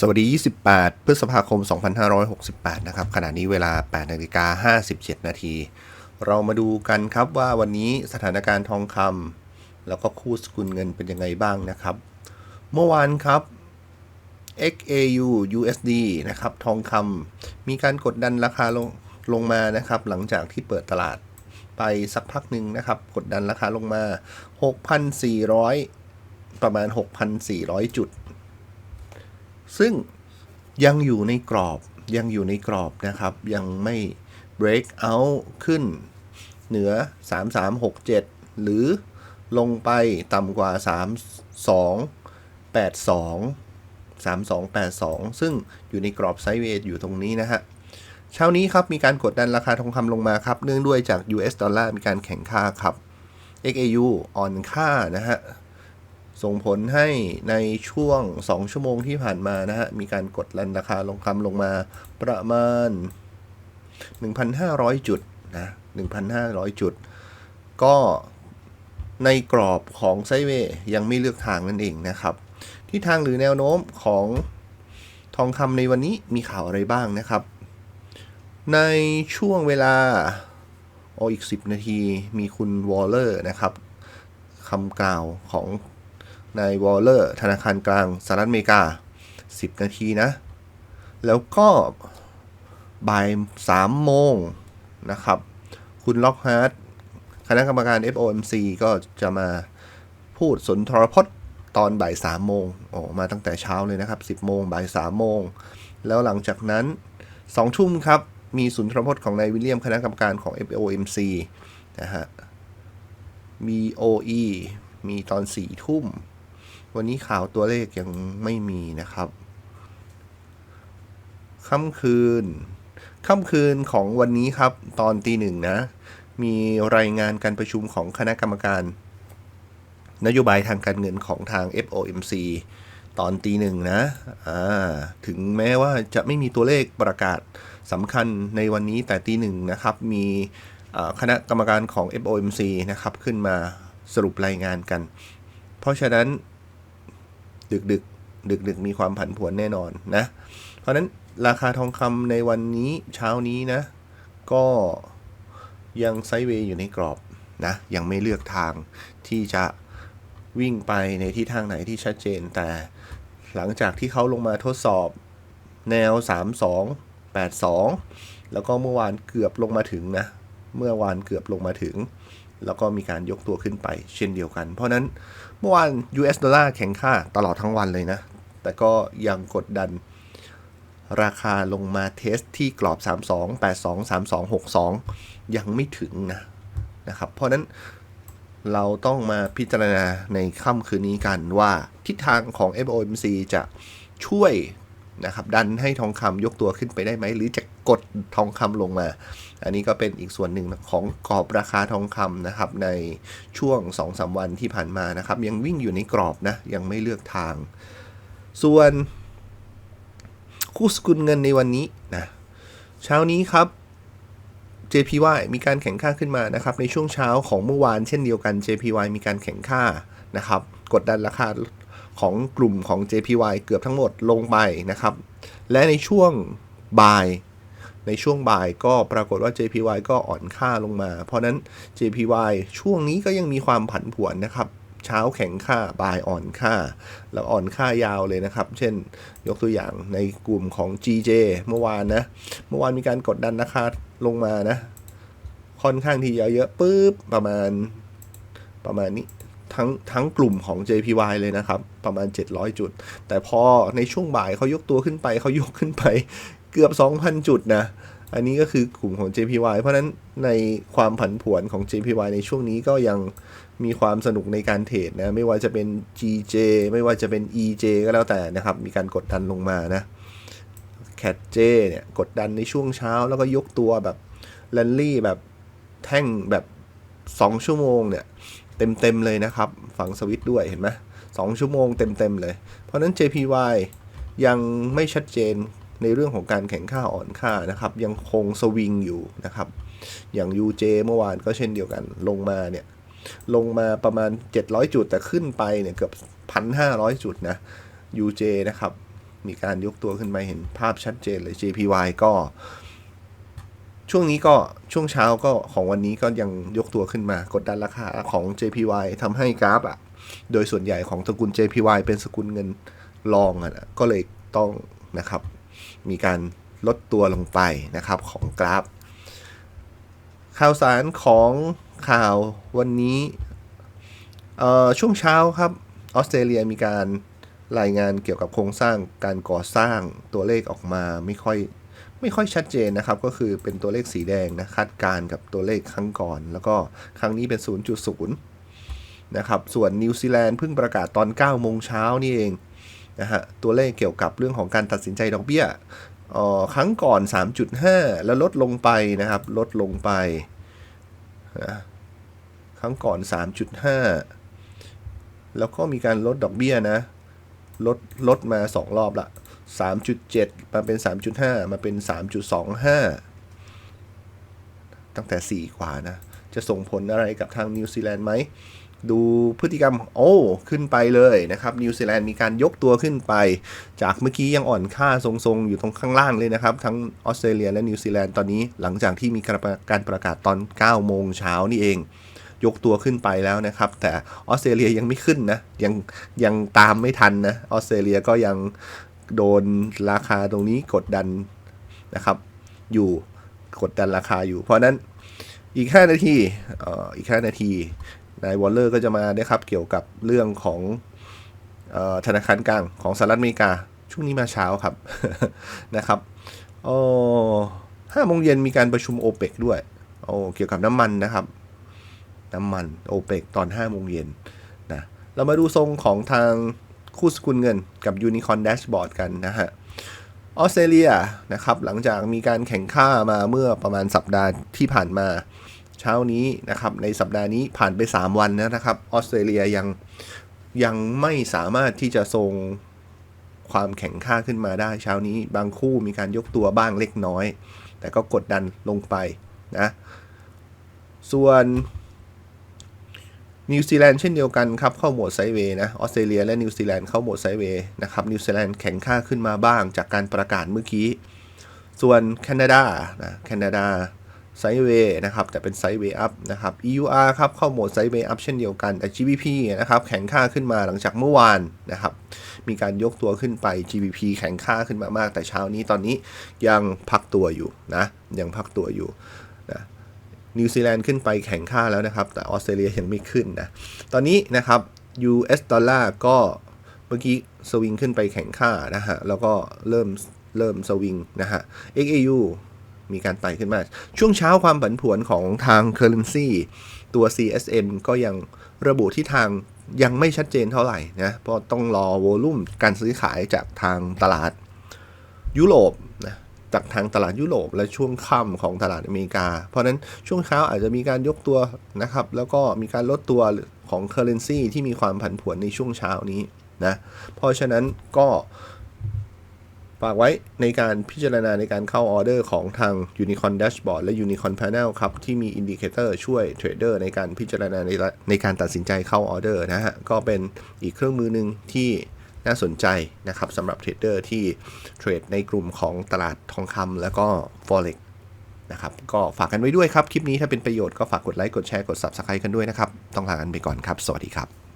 สวัสดี 28 พฤษภาคม 2568 นะครับ ขณะนี้เวลา 8นาฬิกา57 นาที เรามาดูกันครับว่าวันนี้สถานการณ์ทองคำแล้วก็คู่สกุลเงินเป็นยังไงบ้างนะครับ เมื่อวานครับ XAU USD นะครับ ทองคำมีการกดดันราคาลงลงมานะครับ หลังจากที่เปิดตลาดไปสักพักหนึ่งนะครับ กดดันราคาลงมา 6,400 ประมาณ 6,400 จุด ซึ่งยังอยู่ในกรอบยังอยู่ในกรอบนะครับ ยังไม่ break out ขึ้น เหนือ 3367 หรือลงไปต่ำกว่า 3282 3282 ซึ่งอยู่ในกรอบไซด์เวย์อยู่ตรงนี้นะฮะ เช้านี้ครับ มีการกดดันราคาทองคำลงมาครับ เนื่องด้วยจาก US ดอลลาร์มีการแข่งค่าครับ XAU อ่อนค่านะฮะ ส่งผลให้ในช่วง 2 ชั่วโมงที่ผ่านมานะฮะ มีการกดดันราคาลงคำลงมาประมาณ 1,500 จุดนะ 1,500 จุด ก็ในกรอบของไซเวย์ยังไม่เลือกทางนั่นเองนะครับ ที่ทางหรือแนวโน้มของทองคำในวันนี้มีข่าวอะไรบ้างนะครับ ในช่วงเวลาโออีก 10 นาทีมีคุณวอลเลอร์นะครับคำกล่าวของ นายวอลเลอร์ธนาคารกลางสหรัฐอเมริกา 10 นาทีนะ แล้วก็บ่าย3โมงนะครับ คุณล็อกฮาร์ดคณะกรรมการ FOMC ก็จะมาพูดสนทรพจน์ตอนบ่าย3โมงออกมาตั้งแต่เช้าเลยนะครับ 10 โมงบ่าย3โมง แล้วหลังจากนั้น 2 ทุ่มครับ มีสุนทรพจน์ของนายวิลเลียมคณะกรรมการของ FOMC นะฮะ BOE มีตอน4ทุ่ม วันนี้ข่าวตัวเลขยังไม่มีนะครับค่ำคืนค่ำคืนของวันนี้ครับ ตอนตีหนึ่งนะ มีรายงานการประชุมของคณะกรรมการ นโยบายทางการเงินของทาง FOMC ตอนตีหนึ่งนะถึงแม้ว่าจะไม่มีตัวเลขประกาศสำคัญในวันนี้แต่ตีหนึ่งนะครับ มีคณะกรรมการของ FOMC นะครับ ขึ้นมาสรุปรายงานกัน เพราะฉะนั้น ดึกดึกดึกดึกๆมีความผันผวนแน่นอนนะ เพราะนั้นราคาทองคำในวันนี้เช้านี้นะ ก็ยังไซด์เวย์อยู่ในกรอบนะ ยังไม่เลือกทางที่จะวิ่งไปในที่ทางไหนที่ชัดเจน แต่หลังจากที่เขาลงมาทดสอบแนว 32 82 แล้วก็เมื่อวานเกือบลงมาถึงนะ เมื่อวานเกือบลงมาถึง แล้วก็มีการยกตัวขึ้นไปเช่นเดียวกัน เพราะนั้นเมื่อวาน US ดอลลาร์แข็งค่าตลอดทั้งวันเลยนะ แต่ก็ยังกดดันราคาลงมาเทสที่กรอบ 32 82 32 62 ยังไม่ถึงนะนะครับ เพราะนั้นเราต้องมาพิจารณาในค่ำคืนนี้กันว่าทิศทางของ FOMC จะช่วย นะครับดันให้ทองคำยกตัวขึ้นไปได้ไหม หรือจะกดทองคำลงมา อันนี้ก็เป็นอีกส่วนหนึ่งของกรอบราคาทองคำนะครับ ในช่วง 2-3 วันที่ผ่านมานะครับ ยังวิ่งอยู่ในกรอบนะ ยังไม่เลือกทาง ส่วน คู่สกุลเงินในวันนี้นะเช้านี้ครับ JPY มีการแข่งค่าขึ้นมานะครับ ในช่วงเช้าของเมื่อวานเช่นเดียวกัน JPY มีการแข่งค่านะครับ กดดันราคา ของกลุ่มของ JPY เกือบทั้งหมดลงไปนะครับ และในช่วงบ่าย ในช่วงบ่ายก็ปรากฏว่า JPY ก็อ่อนค่าลงมา เพราะนั้น JPY ช่วงนี้ก็ยังมีความผันผวนนะครับเช้าแข็งค่า บ่ายอ่อนค่า แล้วอ่อนค่ายาวเลยนะครับ เช่น ยกตัวอย่างในกลุ่มของ GJ เมื่อวานนะ เมื่อวานมีการกดดันราคาลงมานะ ค่อนข้างที่จะเยอะปุ๊บ ประมาณ ประมาณนี้ ทั้งทั้งกลุ่มของ JPY เลยนะครับ ประมาณ 700 จุด แต่พอในช่วงบ่ายเขายกตัวขึ้นไปเขายกขึ้นไปเกือบ 2,000 จุดนะอันนี้ก็คือกลุ่มของ JPY เพราะนั้นในความผันผวนของ JPY ในช่วงนี้ก็ยังมีความสนุกในการเทรดนะ ไม่ว่าจะเป็น GJ ไม่ว่าจะเป็น EJ ก็แล้วแต่นะครับ มีการกดดันลงมานะแคทเจเนี่ย กดดันในช่วงเช้า แล้วก็ยกตัวแบบแลนลี่แบบแท่งแบบ 2 ชั่วโมงเนี่ย เต็มๆเลยนะครับ ฝั่งสวิตด้วยเห็นไหมสองชั่วโมงเต็มๆเลย เพราะนั้น JPY ยังไม่ชัดเจนในเรื่องของการแข่งค่าอ่อนค่านะครับ ยังคงสวิงอยู่นะครับ อย่าง UJ เมื่อวานก็เช่นเดียวกันลงมาเนี่ย ลงมาประมาณ 700 จุดแต่ขึ้นไปเนี่ยเกือบ 1,500 จุดนะ UJ นะครับ มีการยกตัวขึ้นมาเห็นภาพชัดเจนเลย JPY ก็ ช่วงนี้ก็ช่วงเช้าก็ของวันนี้ก็ยังยกตัวขึ้นมากดดันราคาของ JPY ทำให้กราฟอะโดยส่วนใหญ่ของตระกูล JPY เป็นสกุลเงินรองอะนะก็เลยต้องนะครับ มีการลดตัวลงไปนะครับของกราฟ ข่าวสารของข่าววันนี้ช่วงเช้าครับออสเตรเลียมีการรายงานเกี่ยวกับโครงสร้างการก่อสร้างตัวเลขออกมาไม่ค่อย ไม่ค่อยชัดเจนนะครับ ก็คือเป็นตัวเลขสีแดงนะคาดการกับตัวเลขครั้งก่อน แล้วก็ครั้งนี้เป็น 0.0 นะครับ ส่วนนิวซีแลนด์เพิ่งประกาศตอน 9 โมงเช้านี่เองนะฮะตัวเลขเกี่ยวกับเรื่องของการตัดสินใจดอกเบี้ยออครั้งก่อน 3.5 แล้วลดลงไปนะครับ ลดลงไปนะครั้งก่อน 3.5 แล้วก็มีการลดดอกเบี้ยนะ ลดลดมา 2 รอบละ 3.7 มาเป็น 3.5 มาเป็น 3.25 ตั้งแต่ 4 กว่านะ จะส่งผลอะไรกับทางนิวซีแลนด์ไหม ดูพฤติกรรมโอ้ขึ้นไปเลยนะครับ นิวซีแลนด์มีการยกตัวขึ้นไป จากเมื่อกี้ยังอ่อนค่าทรงๆ อยู่ตรงข้างล่างเลยนะครับ ทั้งออสเตรเลียและนิวซีแลนด์ตอนนี้หลังจากที่มีการประกาศตอน 9 โมงเช้านี่เองยกตัวขึ้นไปแล้วนะครับ แต่ออสเตรเลียยังไม่ขึ้นนะ ยังยังตามไม่ทันนะ ออสเตรเลียก็ยัง โดนราคาตรงนี้กดดันนะครับ อยู่กดดันราคาอยู่ เพราะนั้นอีก 5 นาทีอีก 5 นาทีนายวอลเลอร์ก็จะมาได้ครับเกี่ยวกับเรื่องของออธนาคารกลางของสหรัฐอเมริกา ช่วงนี้มาเช้าครับนะครับโอ้ห้าโมงเย็นมีการประชุมโอเปกด้วยโอ้เกี่ยวกับน้ำมันนะครับ น้ำมันโอเปกตอน5โมงเย็นนะเรามาดูทรงของทาง คู่สกุลเงินกับ Unicorn Dashboard กันนะฮะออสเตรเลียนะครับหลังจากมีการแข่งข้ามาเมื่อประมาณสัปดาห์ที่ผ่านมา เช้านี้นะครับในสัปดาห์นี้ผ่านไป 3 วันแล้วนะครับออสเตรเลียยังยังไม่สามารถที่จะทรงความแข็งค่าขึ้นมาได้เช้านี้บางคู่มีการยกตัวบ้างเล็กน้อย แต่ก็กดดันลงไปนะส่วน นิวซีแลนด์เช่นเดียวกันครับเข้าโหมดไซเวย์นะออสเตรเลียและนิวซีแลนด์เข้าโหมดไซเวย์นะครับนิวซีแลนด์แข็งค่าขึ้นมาบ้างจากการประกาศเมื่อกี้ ส่วนแคนาดานะแคนาดาไซเวย์นะครับแต่เป็นไซเวย์อัพนะครับ EUR ครับเข้าโหมดไซเวย์อัพเช่นเดียวกันแต่ GBP นะครับแข็งค่าขึ้นมาหลังจากเมื่อวานนะครับมีการยกตัวขึ้นไป GBP แข็งค่าขึ้นมามาก แต่เช้านี้ตอนนี้ยังพักตัวอยู่นะยังพักตัวอยู่ นิวซีแลนด์ขึ้นไปแข่งค่าแล้วนะครับ แต่ออสเตรเลียยังไม่ขึ้นนะ ตอนนี้นะครับ US ดอลลาร์ก็เมื่อกี้สวิงขึ้นไปแข่งค่านะฮะ แล้วก็เริ่มเริ่มสวิงนะฮะ XAU มีการไต่ขึ้นมา ช่วงเช้าความผันผวนของทาง Currency ตัว CSM ก็ยังระบุที่ทางยังไม่ชัดเจนเท่าไหร่นะ เพราะต้องรอโวลุ่มการซื้อขายจากทางตลาด ยุโรป จากทางตลาดยุโรปและช่วงค่ำของตลาดอเมริกา เพราะนั้นช่วงเช้าอาจจะมีการยกตัวนะครับ แล้วก็มีการลดตัวของ Currency ที่มีความผันผวนในช่วงเช้านี้นะเพราะฉะนั้นก็ฝากไว้ในการพิจารณาในการเข้าออเดอร์ของทาง Unicorn Dashboard และ Unicorn Panel ครับ ที่มีอินดิเคเตอร์ช่วยเทรดเดอร์ในการพิจารณาในในการตัดสินใจเข้าออเดอร์นะฮะ ก็เป็นอีกเครื่องมือหนึ่งที่ น่าสนใจนะครับสำหรับเทรดเดอร์ที่เทรดในกลุ่มของตลาดทองคำแล้วก็ Forex นะครับก็ฝากกันไว้ด้วยครับ คลิปนี้ถ้าเป็นประโยชน์ก็ฝากกดไลค์ กดแชร์ กด Subscribe กันด้วยนะครับ ต้องลากันไปก่อนครับ สวัสดีครับ